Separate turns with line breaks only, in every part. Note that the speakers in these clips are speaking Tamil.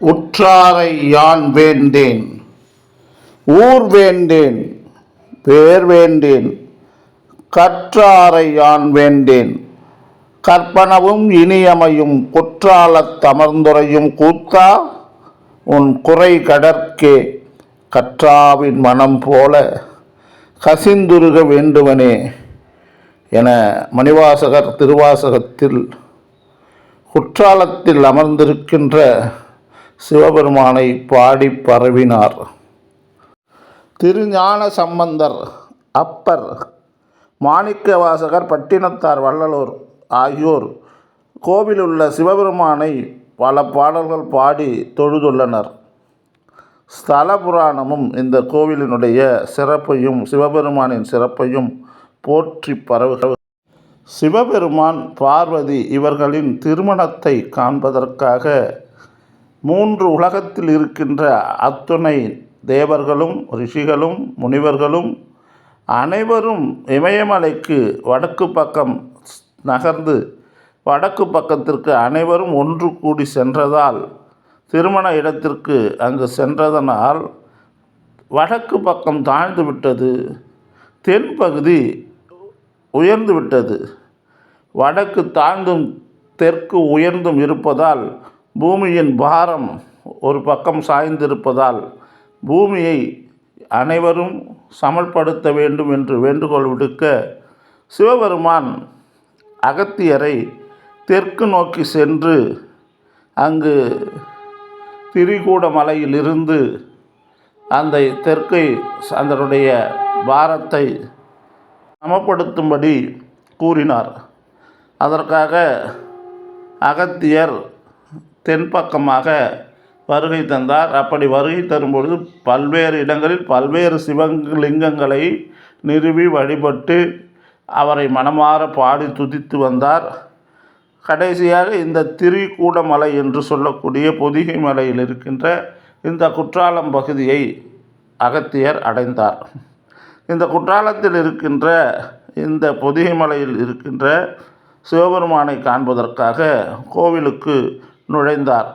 உற்றாரை யான் வேண்டேன்? ஊர் வேண்டேன் பேர் வேண்டேன் கற்றாரை யான் வேண்டேன்? கற்பனவும் இனியமையும் குற்றாலத் தமர்ந்துரையும் கூத்தா? உன் குறை கடற்கே கற்றாவின் மனம் போல கசிந்துருக வேண்டுவனே என மணிவாசகர் திருவாசகத்தில் குற்றாலத்தில் அமர்ந்திருக்கின்ற சிவபெருமானை பாடி பரவினார். திருஞான சம்பந்தர் அப்பர் மாணிக்கவாசகர் பட்டினத்தார் வள்ளலூர் ஆகியோர் கோவிலுள்ள சிவபெருமானை பல பாடல்கள் பாடி தொழுதுள்ளனர். ஸ்தல புராணமும் இந்த கோவிலினுடைய சிறப்பையும் சிவபெருமானின் சிறப்பையும் போற்றி பரவு சிவபெருமான் பார்வதி இவர்களின் திருமணத்தை காண்பதற்காக மூன்று உலகத்தில் இருக்கின்ற அத்துணை தேவர்களும் ரிஷிகளும் முனிவர்களும் அனைவரும் இமயமலைக்கு வடக்கு பக்கம் நகர்ந்து வடக்கு பக்கத்திற்கு அனைவரும் ஒன்று கூடி சென்றதால் திருமண இடத்திற்கு அங்கு சென்றதனால் வடக்கு பக்கம் தாழ்ந்து விட்டது தென்பகுதி உயர்ந்து விட்டது. வடக்கு தாழ்ந்தும் தெற்கு உயர்ந்தும் இருப்பதால் பூமியின் பாரம் ஒரு பக்கம் சாய்ந்திருப்பதால் பூமியை அனைவரும் சமல்படுத்த வேண்டும் என்று வேண்டுகோள் விடுக்க சிவபெருமான் அகத்தியரை தெற்கு நோக்கி சென்று அங்கு திரிகூட மலையிலிருந்து அந்த தெற்கை அதனுடைய பாரத்தை சமப்படுத்தும்படி கூறினார். அதற்காக அகத்தியர் தென்பக்கமாக வருகை தந்தார். அப்படி வருகை தரும்பொழுது பல்வேறு இடங்களில் பல்வேறு சிவலிங்கங்களை நிறுவி வழிபட்டு அவரை மனமாற பாடி துதித்து வந்தார். கடைசியாக இந்த திரிகூடமலை என்று சொல்லக்கூடிய பொதிகை மலையில் இருக்கின்ற இந்த குற்றாலம் பகுதியை அகத்தியர் அடைந்தார். இந்த குற்றாலத்தில் இருக்கின்ற இந்த பொதிகை மலையில் இருக்கின்ற சிவபெருமானை காண்பதற்காக கோவிலுக்கு நுழைந்தார்.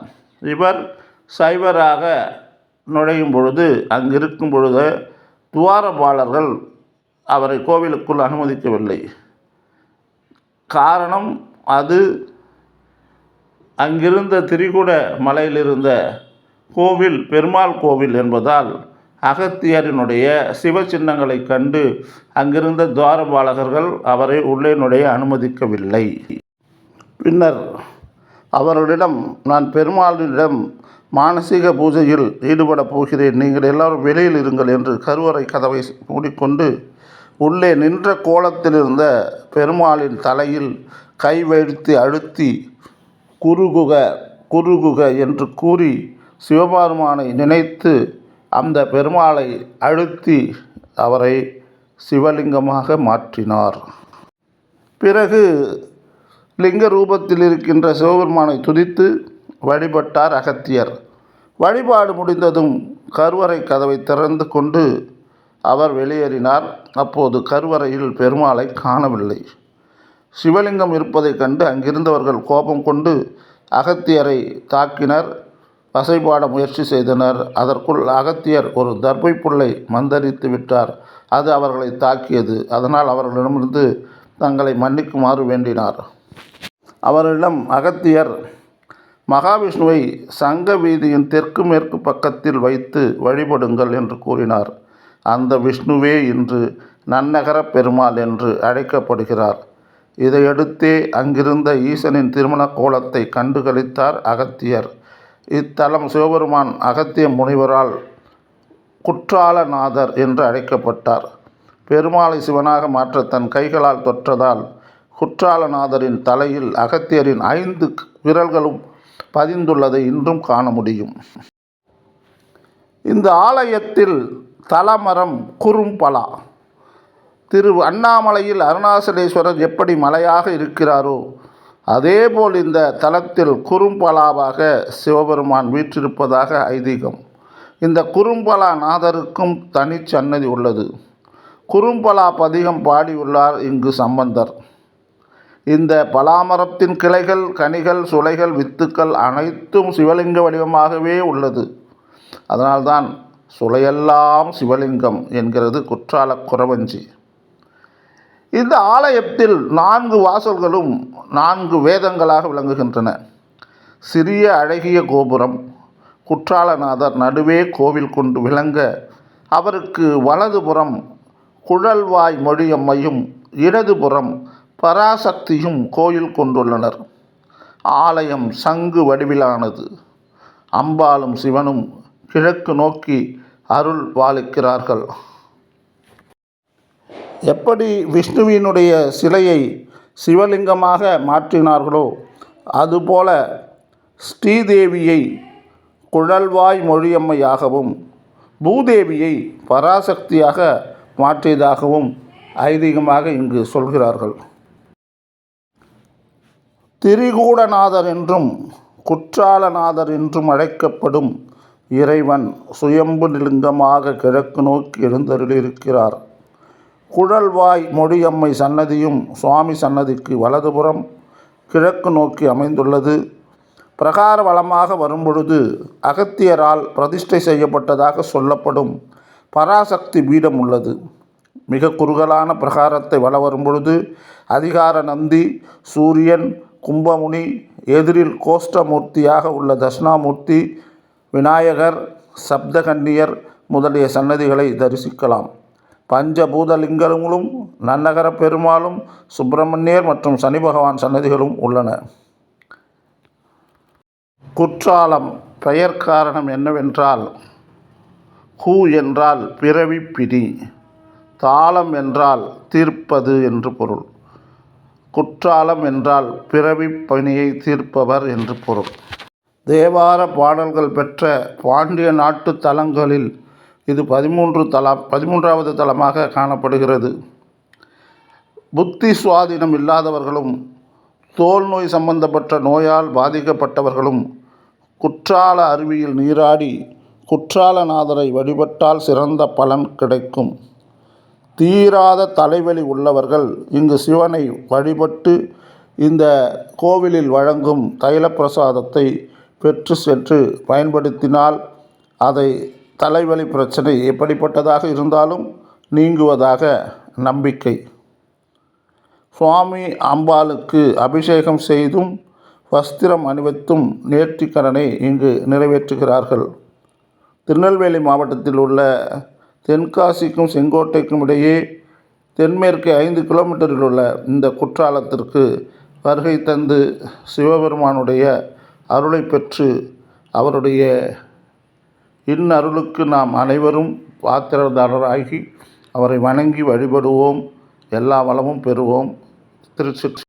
இவர் சைவராக நுழையும் பொழுது அங்கிருக்கும் பொழுது துவாரபாலர்கள் அவரை கோவிலுக்குள் அனுமதிக்கவில்லை. காரணம் அது அங்கிருந்த திரிகுட மலையில் இருந்த கோவில் பெருமாள் கோவில் என்பதால் அகத்தியரினுடைய சிவ சின்னங்களை கண்டு அங்கிருந்த துவாரபாலகர்கள் அவரை உள்ளே நுழைய அனுமதிக்கவில்லை. பின்னர் அவர்களிடம் நான் பெருமாளிடம் மானசீக பூஜையில் ஈடுபடப் போகிறேன். நீங்கள் எல்லாரும் வெளியில் இருங்கள் என்று கருவறை கதவை மூடிக்கொண்டு உள்ளே நின்ற கோலத்தில் இருந்த பெருமாளின் தலையில் கை வைத்து அழுத்தி குருகுக குருகுக என்று கூறி சிவபெருமானை நினைத்து அந்த பெருமாளை அழுத்தி அவரை சிவலிங்கமாக மாற்றினார். பிறகு லிங்க ரூபத்தில் இருக்கின்ற சிவபெருமானை துதித்து வழிபட்டார் அகத்தியர். வழிபாடு முடிந்ததும் கருவறை கதவை திறந்து கொண்டு அவர் வெளியேறினார். அப்போது கருவறையில் பெருமாளை காணவில்லை. சிவலிங்கம் இருப்பதைக் கண்டு அங்கிருந்தவர்கள் கோபம் கொண்டு அகத்தியரை தாக்கினர். வசைபாட முயற்சி செய்தனர். அதற்குள் அகத்தியர் ஒரு தர்பை புல்லை மந்தரித்து விட்டார். அது அவர்களை தாக்கியது. அதனால் அவர்களிடமிருந்து தங்களை மன்னிக்குமாறு வேண்டினார். அவரிடம் அகத்தியர் மகாவிஷ்ணுவை சங்க வீதியின் தெற்கு மேற்கு பக்கத்தில் வைத்து வழிபடுங்கள் என்று கூறினார். அந்த விஷ்ணுவே இன்று நன்னகர பெருமாள் என்று அழைக்கப்படுகிறார். இதையடுத்தே அங்கிருந்த ஈசனின் திருமண கோலத்தை கண்டுகளித்தார் அகத்தியர். இத்தலம் சிவபெருமான் அகத்திய முனிவரால் குற்றாலநாதர் என்று அழைக்கப்பட்டார். பெருமாளை சிவனாக மாற்ற தன் கைகளால் தொற்றதால் குற்றாலநாதரின் தலையில் அகத்தியரின் ஐந்து விரல்களும் பதிந்துள்ளதை இன்றும் காண முடியும். இந்த ஆலயத்தில் தலமரம் குறும்பலா. திரு அண்ணாமலையில் அருணாசலேஸ்வரர் எப்படி மலையாக இருக்கிறாரோ அதேபோல் இந்த தலத்தில் குறும்பலாவாக சிவபெருமான் வீற்றிருப்பதாக ஐதீகம். இந்த குறும்பலா நாதருக்கும் தனிச்சன்னதி உள்ளது. குறும்பலா பதிகம் பாடியுள்ளார் இங்கு சம்பந்தர். இந்த பலாமரத்தின் கிளைகள் கனிகள் சுளைகள் வித்துக்கள் அனைத்தும் சிவலிங்க வடிவமாகவே உள்ளது. அதனால்தான் சுளையெல்லாம் சிவலிங்கம் என்கிறது குற்றால குறவஞ்சி. இந்த ஆலயத்தில் நான்கு வாசல்களும் நான்கு வேதங்களாக விளங்குகின்றன. சிறிய அழகிய கோபுரம் குற்றாலநாதர் நடுவே கோவில் கொண்டு விளங்க அவருக்கு வலதுபுறம் குழல்வாய் மொழியம்மையும் இடதுபுறம் பராசக்தியும் கோயில் கொண்டுள்ளனர். ஆலயம் சங்கு வடிவிலானது. அம்பாளும் சிவனும் கிழக்கு நோக்கி அருள் வாழிக்கிறார்கள் எப்படி விஷ்ணுவினுடைய சிலையை சிவலிங்கமாக மாற்றினார்களோ அதுபோல ஸ்ரீதேவியை குழல்வாய் மொழியம்மையாகவும் பூதேவியை பராசக்தியாக மாற்றியதாகவும் ஐதீகமாக இங்கு சொல்கிறார்கள். திரிகூடநாதர் என்றும் குற்றாலநாதர் என்றும் அழைக்கப்படும் இறைவன் சுயம்பு லிங்கமாக கிழக்கு நோக்கி எழுந்தருளியிருக்கிறார். குழல்வாய் மொழியம்மை சன்னதியும் சுவாமி சன்னதிக்கு வலதுபுறம் கிழக்கு நோக்கி அமைந்துள்ளது. பிரகார வளமாக வரும்பொழுது அகத்தியரால் பிரதிஷ்டை செய்யப்பட்டதாக சொல்லப்படும் பராசக்தி பீடம் உள்ளது. மிக குறுகலான பிரகாரத்தை வல வரும்பொழுது அதிகார நந்தி சூரியன் கும்பமுனி எதிரில் கோஷ்டமூர்த்தியாக உள்ள தட்சிணாமூர்த்தி விநாயகர் சப்தகன்னியர் முதலிய சன்னதிகளை தரிசிக்கலாம். பஞ்சபூதலிங்கங்களும் நன்னகர பெருமாளும் சுப்பிரமணியர் மற்றும் சனி பகவான் சன்னதிகளும் உள்ளன. குற்றாலம் பெயர் காரணம் என்னவென்றால் ஹூ என்றால் பிறவி பிடி தாளம் என்றால் தீர்ப்பது என்று பொருள். குற்றாலம் என்றால் பிறவி பணியை தீர்ப்பவர் என்று பொருள். தேவார பாடல்கள் பெற்ற பாண்டிய நாட்டு தலங்களில் இது பதிமூன்று தலம் பதிமூன்றாவது தலமாக காணப்படுகிறது. புத்தி சுவாதீனம் இல்லாதவர்களும் தோல் நோய் சம்பந்தப்பட்ட நோயால் பாதிக்கப்பட்டவர்களும் குற்றால அருவியில் நீராடி குற்றாலநாதரை வழிபட்டால் சிறந்த பலன் கிடைக்கும். தீராத தலைவலி உள்ளவர்கள் இங்கு சிவனை வழிபட்டு இந்த கோவிலில் வழங்கும் தைல பிரசாதத்தை பெற்று சென்று பயன்படுத்தினால் அதை தலைவலி பிரச்சனை எப்படிப்பட்டதாக இருந்தாலும் நீங்குவதாக நம்பிக்கை. சுவாமி அம்பாளுக்கு அபிஷேகம் செய்தும் வஸ்திரம் அணிவித்தும் நேர்த்திக்கடனை இங்கு நிறைவேற்றுகிறார்கள். திருநெல்வேலி மாவட்டத்தில் உள்ள தென்காசிக்கும் செங்கோட்டைக்கும் இடையே தென்மேற்கே ஐந்து கிலோமீட்டரில் உள்ள இந்த குற்றாலத்திற்கு வருகை தந்து சிவபெருமானுடைய அருளை பெற்று அவருடைய இன்னருளுக்கு நாம் அனைவரும் பாத்திரதாரராகி அவரை வணங்கி வழிபடுவோம். எல்லா வளமும் பெறுவோம். திருச்சி